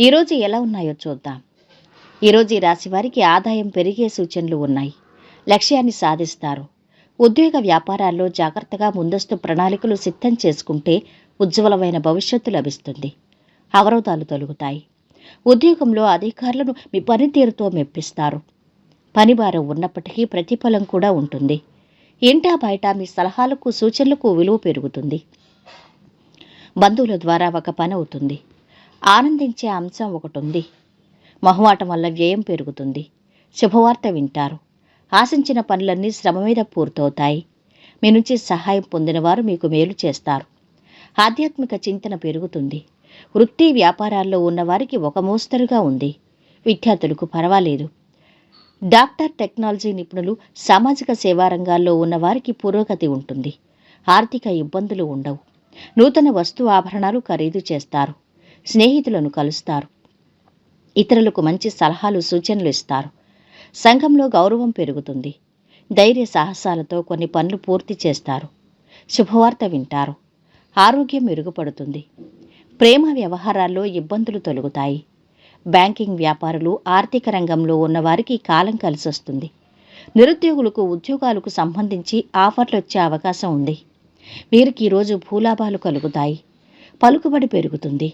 ఈరోజు ఎలా ఉన్నాయో చూద్దాం. ఈరోజు ఈ రాశి వారికి ఆదాయం పెరిగే సూచనలు ఉన్నాయి. లక్ష్యాన్ని సాధిస్తారు. ఉద్యోగ వ్యాపారాల్లో జాగ్రత్తగా ముందస్తు ప్రణాళికలు సిద్ధం చేసుకుంటే ఉజ్వలమైన భవిష్యత్తు లభిస్తుంది. అవరోధాలు తొలుగుతాయి. ఉద్యోగంలో అధికారులను మీ పనితీరుతో మెప్పిస్తారు. పనిభారం ఉన్నప్పటికీ ప్రతిఫలం కూడా ఉంటుంది. ఇంటా బయట మీ సలహాలకు సూచనలకు విలువ పెరుగుతుంది. బంధువుల ద్వారా ఒక పని అవుతుంది. ఆనందించే అంశం ఒకటి ఉంది మొహమాటం వల్ల వ్యయం పెరుగుతుంది. శుభవార్త వింటారు. ఆశించిన పనులన్నీ శ్రమ మీద పూర్తవుతాయి. మీ నుంచి సహాయం పొందినవారు మీకు మేలు చేస్తారు. ఆధ్యాత్మిక చింతన పెరుగుతుంది. వృత్తి వ్యాపారాల్లో ఉన్నవారికి ఒక మోస్తరుగా ఉంది. విద్యార్థులకు పర్వాలేదు. డాక్టర్ టెక్నాలజీ నిపుణులు సామాజిక సేవా రంగాల్లో ఉన్నవారికి పురోగతి ఉంటుంది. ఆర్థిక ఇబ్బందులు ఉండవు. నూతన వస్తు ఆభరణాలు ఖరీదు చేస్తారు. స్నేహితులను కలుస్తారు. ఇతరులకు మంచి సలహాలు సూచనలు ఇస్తారు. సంఘంలో గౌరవం పెరుగుతుంది. ధైర్య సాహసాలతో కొన్ని పనులు పూర్తి చేస్తారు. శుభవార్త వింటారు. ఆరోగ్యం మెరుగుపడుతుంది. ప్రేమ వ్యవహారాల్లో ఇబ్బందులు తొలగుతాయి. బ్యాంకింగ్ వ్యాపారులు ఆర్థిక రంగంలో ఉన్నవారికి కాలం కలిసొస్తుంది. నిరుద్యోగులకు ఉద్యోగాలకు సంబంధించి ఆఫర్లు వచ్చే అవకాశం ఉంది. వీరికి ఈరోజు భూలాభాలు కలుగుతాయి. పలుకుబడి పెరుగుతుంది.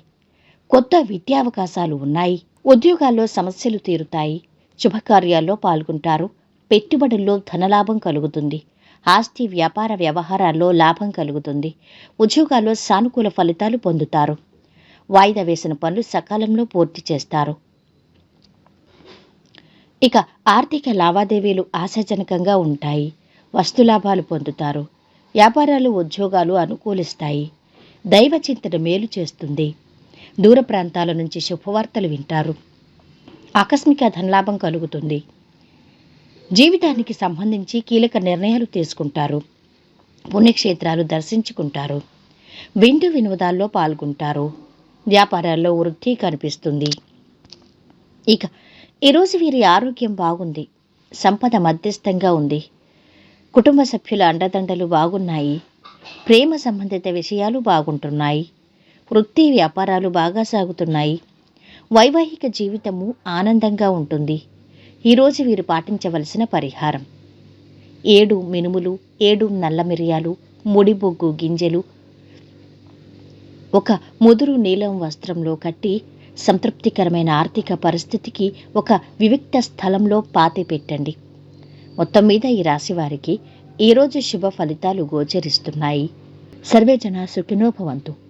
కొత్త విద్యావకాశాలు ఉన్నాయి. ఉద్యోగాల్లో సమస్యలు తీరుతాయి. శుభకార్యాల్లో పాల్గొంటారు. పెట్టుబడుల్లో ధనలాభం కలుగుతుంది. ఆస్తి వ్యాపార వ్యవహారాల్లో లాభం కలుగుతుంది. ఉద్యోగాల్లో సానుకూల ఫలితాలు పొందుతారు. వాయిదా వేసిన పనులు సకాలంలో పూర్తి చేస్తారు. ఇక ఆర్థిక లావాదేవీలు ఆశాజనకంగా ఉంటాయి. వస్తులాభాలు పొందుతారు. వ్యాపారాలు ఉద్యోగాలు అనుకూలిస్తాయి. దైవ చింతన మేలు చేస్తుంది. దూర ప్రాంతాల నుంచి శుభవార్తలు వింటారు. ఆకస్మిక ధనలాభం కలుగుతుంది. జీవితానికి సంబంధించి కీలక నిర్ణయాలు తీసుకుంటారు. పుణ్యక్షేత్రాలు దర్శించుకుంటారు. విందు వినోదాల్లో పాల్గొంటారు. వ్యాపారాల్లో వృద్ధి కనిపిస్తుంది. ఇక ఈరోజు వీరి ఆరోగ్యం బాగుంది. సంపద మధ్యస్థంగా ఉంది. కుటుంబ సభ్యుల అండదండలు బాగున్నాయి. ప్రేమ సంబంధిత విషయాలు బాగుంటున్నాయి. వృత్తి వ్యాపారాలు బాగా సాగుతున్నాయి. వైవాహిక జీవితము ఆనందంగా ఉంటుంది. ఈరోజు వీరు పాటించవలసిన పరిహారం. ఏడు మినుములు ఏడు నల్ల మిరియాలు ముడిబొగ్గు గింజలు ఒక ముదురు నీలం వస్త్రంలో కట్టి సంతృప్తికరమైన ఆర్థిక పరిస్థితికి ఒక వివిక్త స్థలంలో పాతి పెట్టండి. మొత్తం మీద ఈ రాశి వారికి ఈరోజు శుభ ఫలితాలు గోచరిస్తున్నాయి. సర్వే జన సుఖినోభవంతు